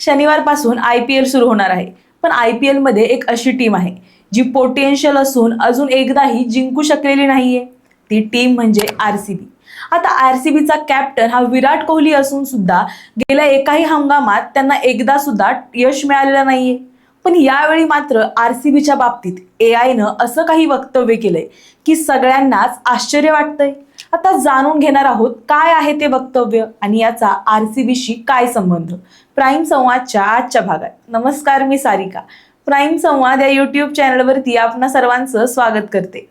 शनिवारपासून I P L सुरू होणार आहे. पण आय पी एलमध्ये एक अशी टीम आहे जी पोटेन्शियल असून अजून एकदाही जिंकू शकलेली नाहीये. ती टीम म्हणजे आर सी बी. आता आर सी बीचा कॅप्टन हा विराट कोहली असून सुद्धा गेल्या एकाही हंगामात त्यांना एकदा सुद्धा यश मिळालेलं नाहीये. पण यावेळी मात्र आर सी बीच्या बाबतीत ए आयनं असं काही वक्तव्य केलंय की सगळ्यांनाच आश्चर्य वाटतंय. आता जाणून घेणार आहोत काय आहे ते वक्तव्य आणि याचा आर सी बीशी काय संबंध? प्राईम संवादच्या आजच्या भागात. नमस्कार मी सारिका. प्राईम संवाद या युट्यूब चॅनलवरती आपण सर्वांचं स्वागत करते.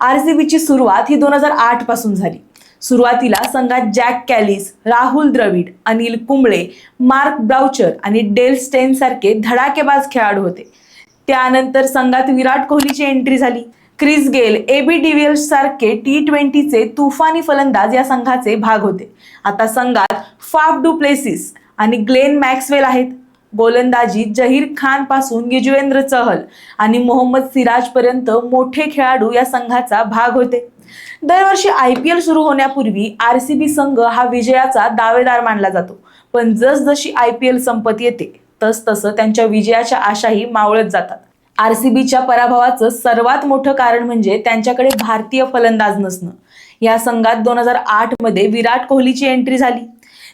आर सी बीची सुरुवात ही दोन हजार आठपासून झाली. सुरुवातीला संघात Jack Kallis Rahul Dravid Anil Kumble Mark Boucher आणि डेल स्टेन सारखे धडाकेबाज खेळाडू होते. त्यानंतर संघात विराट कोहलीची एंट्री झाली. क्रिस गेल ए बी डिव्हियर्स सारखे टी ट्वेंटीचे तुफानी फलंदाज या संघाचे भाग होते. आता संघात फाफ डू प्लेसिस आणि ग्लेन मॅक्सवेल आहेत. गोलंदाजी जहीर खानपासून युजवेंद्र चहल आणि मोहम्मद सिराज पर्यंत मोठे खेळाडू या संघाचा भाग होते. दरवर्षी आय पी एल सुरू होण्यापूर्वी आर सी बी संघ हा विजयाचा दावेदार मानला जातो. पण जसजशी आय पी एल संपत येते तस तसं त्यांच्या विजयाच्या आशाही मावळत जातात. आर सी बीच्या पराभवाचं सर्वात मोठं कारण म्हणजे त्यांच्याकडे भारतीय फलंदाज नसणं. या संघात दोन हजार आठमध्ये विराट कोहलीची एंट्री झाली.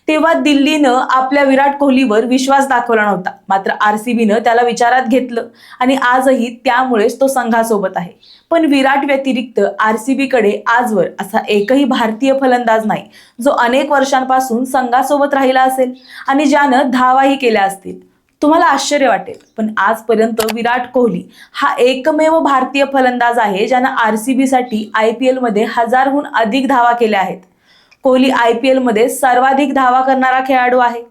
तेव्हा दिल्लीनं आपल्या विराट कोहलीवर विश्वास दाखवला नव्हता. मात्र आर सी बीनं त्याला विचारात घेतलं आणि आजही त्यामुळेच तो संघासोबत आहे. पण विराट व्यतिरिक्त आर सी बीकडे आजवर असा एकही भारतीय फलंदाज नाही जो अनेक वर्षांपासून संघासोबत राहिला असेल आणि ज्यानं धावाही केल्या असतील. तुम्हाला आश्चर्य वाटेल. पण आजपर्यंत विराट कोहली हा एकमेव भारतीय फलंदाज आहे ज्यानं आर सी बीसाठी आय पी एलमध्ये हजारहून अधिक धावा केल्या आहेत. कोहली आय पी एलमध्ये सर्वाधिक धावा करणारा खेळाडू आहे.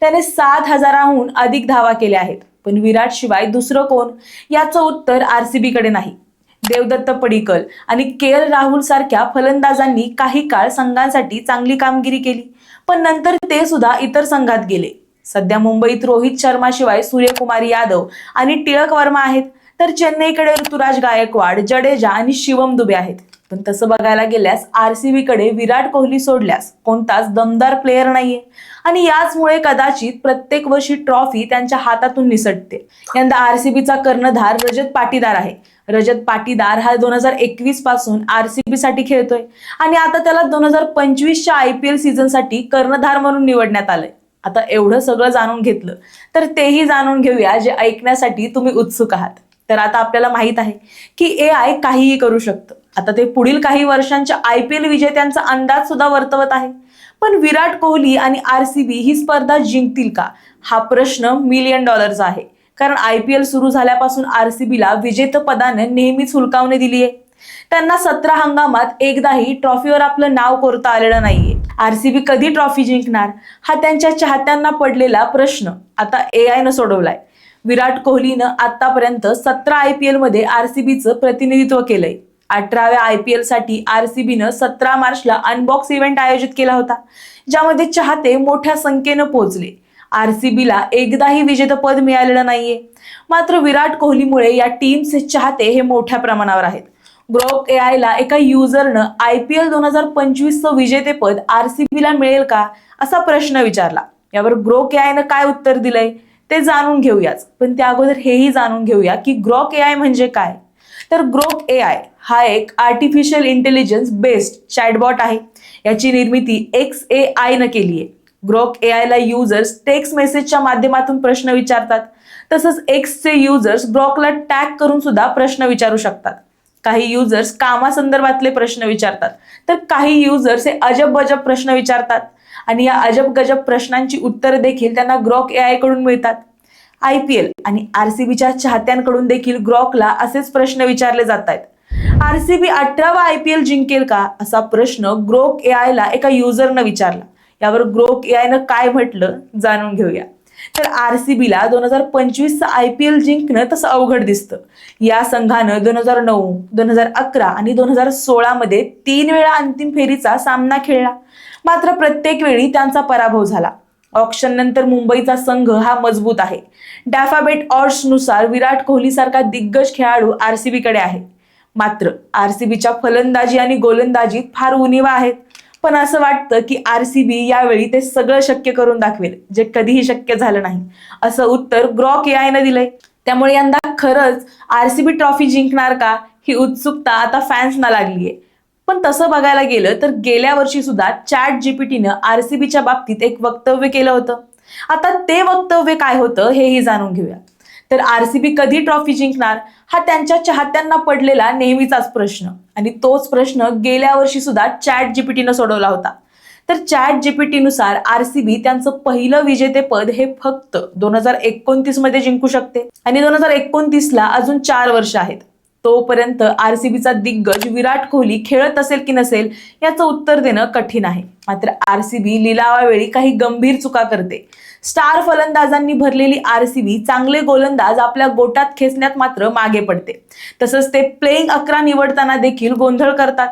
त्याने सात हजाराहून अधिक धावा केल्या आहेत. पण विराट शिवाय दुसरं कोण? याचं उत्तर आर सी बीकडे नाही. देवदत्त पडिकल आणि के एल राहुल सारख्या फलंदाजांनी काही काळ संघांसाठी चांगली कामगिरी केली. पण नंतर ते सुद्धा इतर संघात गेले. सध्या मुंबईत रोहित शर्मा शिवाय सूर्यकुमार यादव आणि टिळक वर्मा आहेत. तर चेन्नईकडे ऋतुराज गायकवाड जडेजा आणि शिवम दुबे आहेत. पण तसं बघायला गेल्यास आरसीबी कडे विराट कोहली सोडल्यास कोणताच दमदार प्लेअर नाहीये. आणि याचमुळे कदाचित प्रत्येक वर्षी ट्रॉफी त्यांच्या हातातून निसटते. यंदा आरसीबीचा कर्णधार रजत पाटीदार आहे. रजत पाटीदार हा दोन हजार एकवीसपासून आरसीबी साठी खेळतोय. आणि आता त्याला दोन हजार पंचवीसच्या आय पी एल सीझनसाठी कर्णधार म्हणून निवडण्यात आलंय. आता एवढं सगळं जाणून घेतलं तर तेही जाणून घेऊया जे ऐकण्यासाठी तुम्ही उत्सुक आहात. तर आता आपल्याला माहीत आहे की ए आय काहीही करू शकतं. आता ते पुढील काही वर्षांच्या आय पी एल विजेत्यांचा अंदाज सुद्धा वर्तवत आहे. पण विराट कोहली आणि आर सी बी ही स्पर्धा जिंकतील का? हा प्रश्न मिलियन डॉलरचा आहे. कारण आय पी एल सुरू झाल्यापासून आर सी बीला विजेतेपदानं नेहमीच हुलकावणी दिली आहे त्यांना सतरा हंगामात एकदाही ट्रॉफीवर आपलं नाव कोरता आलेलं नाहीये. आरसीबी कधी ट्रॉफी जिंकणार? हा त्यांच्या चाहत्यांना पडलेला प्रश्न आता ए आयनं सोडवलाय. विराट कोहलीनं आतापर्यंत सतरा आय पी एलमध्ये आरसीबीचं प्रतिनिधित्व केलंय. अठराव्या आय पी एलसाठी आरसीबीनं सतरा मार्चला अनबॉक्स इव्हेंट आयोजित केला होता ज्यामध्ये चाहते मोठ्या संख्येनं पोहोचले. आरसीबीला एकदाही विजेतेपद मिळालेलं नाहीये. मात्र विराट कोहलीमुळे या टीमचे चाहते हे मोठ्या प्रमाणावर आहेत. ग्रोक ए आयला एका युजरनं आय पी एल दोन हजार पंचवीसचं विजेतेपद आरसीबीला मिळेल का असा प्रश्न विचारला. यावर ग्रोक ए आयनं काय उत्तर दिलंय ते जाणून घेऊयाच पण त्या अगोदर हेही जाणून घेऊया की ग्रोक ए आय म्हणजे काय? तर ग्रोक ए आय हा एक आर्टिफिशियल इंटेलिजन्स बेस्ड चॅटबॉट आहे. याची निर्मिती एक्स ए आयनं केली आहे. ग्रोक ए आयला युजर्स टेक्स्ट मेसेजच्या माध्यमातून प्रश्न विचारतात. तसंच एक्सचे युजर्स ग्रोकला टॅग करून सुद्धा प्रश्न विचारू शकतात. काही युजर्स कामासंदर्भातले प्रश्न विचारतात. तर काही युजर्स हे अजब अजब प्रश्न विचारतात. आणि या अजब गजब प्रश्नांची उत्तरं देखील त्यांना ग्रॉक ए आयकडून मिळतात. आय पी एल आणि आरसीबीच्या चाहत्यांकडून देखील ग्रॉकला असेच प्रश्न विचारले जात आहेत आरसीबी अठरावा आय पी एल जिंकेल का? असा प्रश्न ग्रोक ए आयला एका युजरनं विचारला. यावर ग्रोक ए आयनं काय म्हटलं जाणून घेऊया. तर आर सी बीला दोन हजार पंचवीसचं आय पी एल जिंकणं तसं अवघड दिसतं. या संघानं दोन हजार नऊ दोन हजार अकरा आणि दोन हजार सोळामध्ये तीन वेळा अंतिम फेरीचा सामना खेळला. मात्र प्रत्येक वेळी त्यांचा पराभव झाला. ऑप्शन नंतर मुंबईचा संघ हा मजबूत आहे. डॅफाबेटनुसार विराट कोहली सारखा दिग्गज खेळाडू आरसीबी कडे आहे. मात्र आरसीबीच्या फलंदाजी आणि गोलंदाजीत फार उणीवा आहेत. पण असं वाटतं की आर सी बी यावेळी ते सगळं शक्य करून दाखवेल जे कधीही शक्य झालं नाही. असं उत्तर ग्रॉक ए आयनं दिलंय. त्यामुळे यंदा खरंच आर सी बी ट्रॉफी जिंकणार का ही उत्सुकता आता फॅन्सना लागलीय. पण तसं बघायला गेलं तर गेल्या वर्षी सुद्धा चॅट जीपीटीनं आरसीबीच्या बाबतीत एक वक्तव्य केलं होतं. आता ते वक्तव्य काय होतं हेही जाणून घेऊया. तर आरसीबी कधी ट्रॉफी जिंकणार? हा त्यांच्या चाहत्यांना पडलेला नेहमीचाच प्रश्न. आणि तोच प्रश्न गेल्या वर्षी सुद्धा चॅट जीपीटीनं सोडवला होता. तर चॅट जीपीटीनुसार आरसीबी त्यांचं पहिलं विजेतेपद हे फक्त दोन हजार एकोणतीसमध्ये जिंकू शकते. आणि दोन हजार एकोणतीस ला अजून चार वर्ष आहेत. तोपर्यंत आरसीबीचा दिग्गज विराट कोहली खेळत असेल की नसेल याचं उत्तर देणं कठीण आहे. मात्र आरसीबी लिलावावेळी काही गंभीर चुका करते. स्टार फलंदाजांनी भरलेली आरसीबी चांगले गोलंदाज आपल्या गोटात खेचण्यात मात्र मागे पडते. तसंच ते प्लेईंग अकरा निवडताना देखील गोंधळ करतात.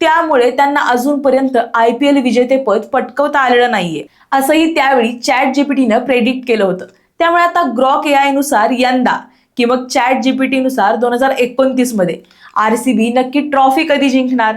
त्यामुळे त्यांना अजूनपर्यंत आय पी एल विजेतेपद पटकवता आलेलं नाहीये. असंही त्यावेळी चॅट जीपीटीनं प्रेडिक्ट केलं होतं. त्यामुळे आता ग्रॉक ए आयनुसार यंदा की मग चॅट जीपीटी नुसार दोन हजार एकोणतीसमध्ये आरसीबी नक्की ट्रॉफी कधी जिंकणार?